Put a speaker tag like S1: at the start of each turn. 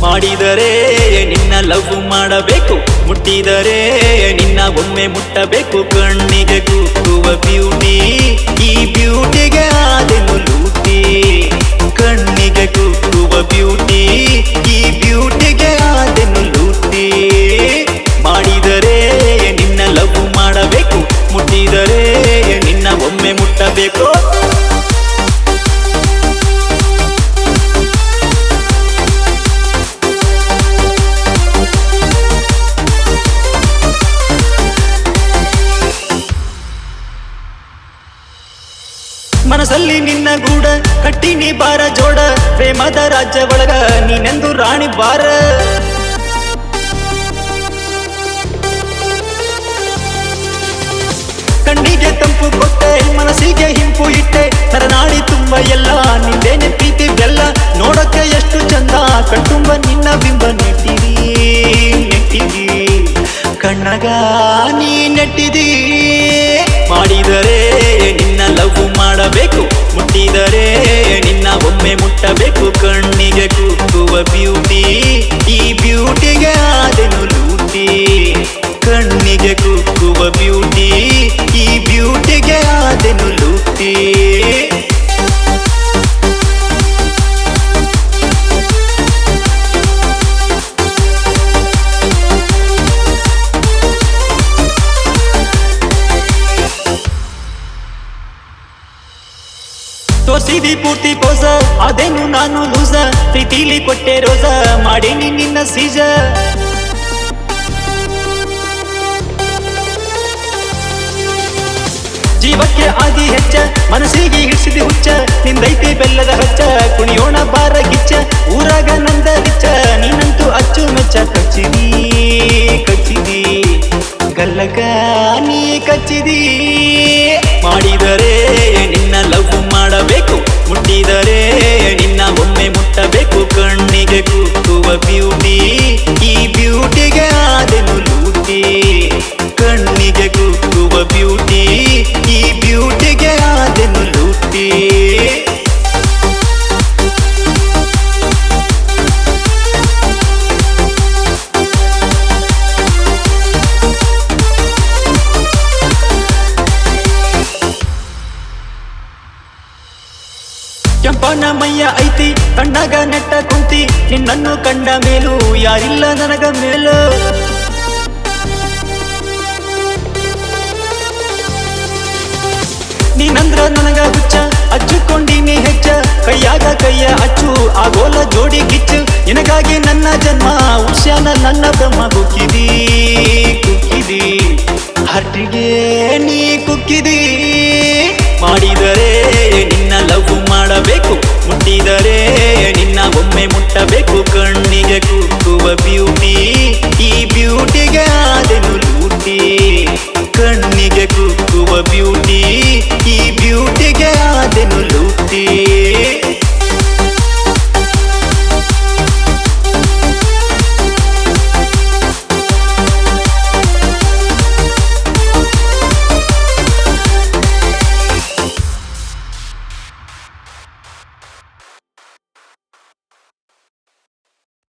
S1: ಮಾಡಿದರೆ ನಿನ್ನ ಲವ್ ಮಾಡಬೇಕು. ಮುಟ್ಟಿದರೆ ನಿನ್ನ ಒಮ್ಮೆ ಮುಟ್ಟಬೇಕು. ಕಣ್ಣಿಗೆ ಕೂಕುವ ಬ್ಯೂಟಿ ಈ ಬ್ಯೂಟಿಗೆ ಆದೆನು ಲೂಟಿ. ಕಣ್ಣಿಗೆ ಕೂಕುವ ಬ್ಯೂಟಿ ಈ ಬ್ಯೂಟಿಗೆ ಆದೆನು ಲೂಟಿ. ಮಾಡಿದರೆ ನಿನ್ನ ಲವ್ ಮಾಡಬೇಕು. ಮುಟ್ಟಿದರೆ ನಿನ್ನ ಒಮ್ಮೆ ಮುಟ್ಟಬೇಕು. ಮನಸ್ಸಲ್ಲಿ ನಿನ್ನ ಗೂಡ, ಕಟ್ಟಿನಿ ಬಾರ ಜೋಡ, ಪ್ರೇಮದ ರಾಜ್ಯ ಒಳಗ ನೀನೆಂದು ರಾಣಿ ಬಾರ ಕಣ್ಣಿಗೆ ತಂಪು ಕೊಟ್ಟೆ, ಮನಸ್ಸಿಗೆ ಹಿಂಪು ಇಟ್ಟೆ ತರನಾಡಿ ತುಂಬ ಎಲ್ಲ, ನಿಂದೇನೆ ಪ್ರೀತಿ ಬೆಲ್ಲ ನೋಡಕ್ಕೆ ಎಷ್ಟು ಚಂದ, ಕಣ್ತುಂಬ ನಿನ್ನ ಬಿಂಬ ನೆಟ್ಟಿದೀ, ನೆಟ್ಟಿದಿ. ಕಣ್ಣಗ ನೀ ನೆಟ್ಟಿದಿ. ಮಾಡಬೇಕು ಮುಟ್ಟಿದರೆ ನಿನ್ನ ಒಮ್ಮೆ ಮುಟ್ಟಬೇಕು. ಕಣ್ಣಿಗೆ ಕೂಗುವ ಬ್ಯೂಟಿ ತೋರ್ಸಿದಿ ಪೂರ್ತಿ ಪೋಸ, ಅದೇನು ನಾನು ಲೂಸ? ಪ್ರೀತಿಲಿ ಕೊಟ್ಟೆ ರೋಸ, ಮಾಡೇನಿ ನಿನ್ನ ಸೀಜ. ಜೀವಕ್ಕೆ ಆದಿ ಹೆಚ್ಚ, ಮನಸ್ಸಿಗೆ ಹಿಡಿಸಿದಿ ಹುಚ್ಚ. ನಿಂದೈತಿ ಬೆಲ್ಲದ ಹಚ್ಚ, ಕುಣಿಯೋಣ ಬಾರ ಗಿಚ್ಚ. ಊರಾಗ ನಂದ ಹೆಚ್ಚ ನೀನಂತೂ ಅಚ್ಚು ಮೆಚ್ಚ. ಕಚ್ಚಿದಿ ಕಚ್ಚಿದಿ, ಗಲ್ಲಗ, ನೀ ಕಚ್ಚಿದಿ. ಮಾಡಿದರೆ ಕೆಂಪನ ಮೈಯ ಐತಿ ಕಣ್ಣಾಗ ನೆಟ್ಟ ಕುಂತಿ, ನಿನ್ನನ್ನು ಕಂಡ ಮೇಲೂ ಯಾರಿಲ್ಲ ನನಗ ಮೇಲು. ನೀನಂದ್ರ ನನಗ ಹುಚ್ಚ ಹಚ್ಚಿಕೊಂಡಿನಿ ಹೆಚ್ಚ, ಕೈಯಾಗ ಕೈಯ ಅಚ್ಚು, ಆಗೋಲ ಜೋಡಿ ಕಿಚ್ಚು, ನಿನಗಾಗಿ ನನ್ನ ಜನ್ಮ, ಉಷ್ಯಾನ ನನ್ನ ಬ್ರಹ್ಮ ಕುಕ್ಕಿದಿ ಕುಕ್ಕಿದಿ. ಹರ್ಟಿಗೆ ನೀ ಮುಟ್ಟಬೇಕು. ಮುಟ್ಟಿದರೆ ನಿನ್ನ ಒಮ್ಮೆ ಮುಟ್ಟಬೇಕು. ಕಣ್ಣಿಗೆ ಕುಕ್ಕುವ ಬ್ಯೂಟಿ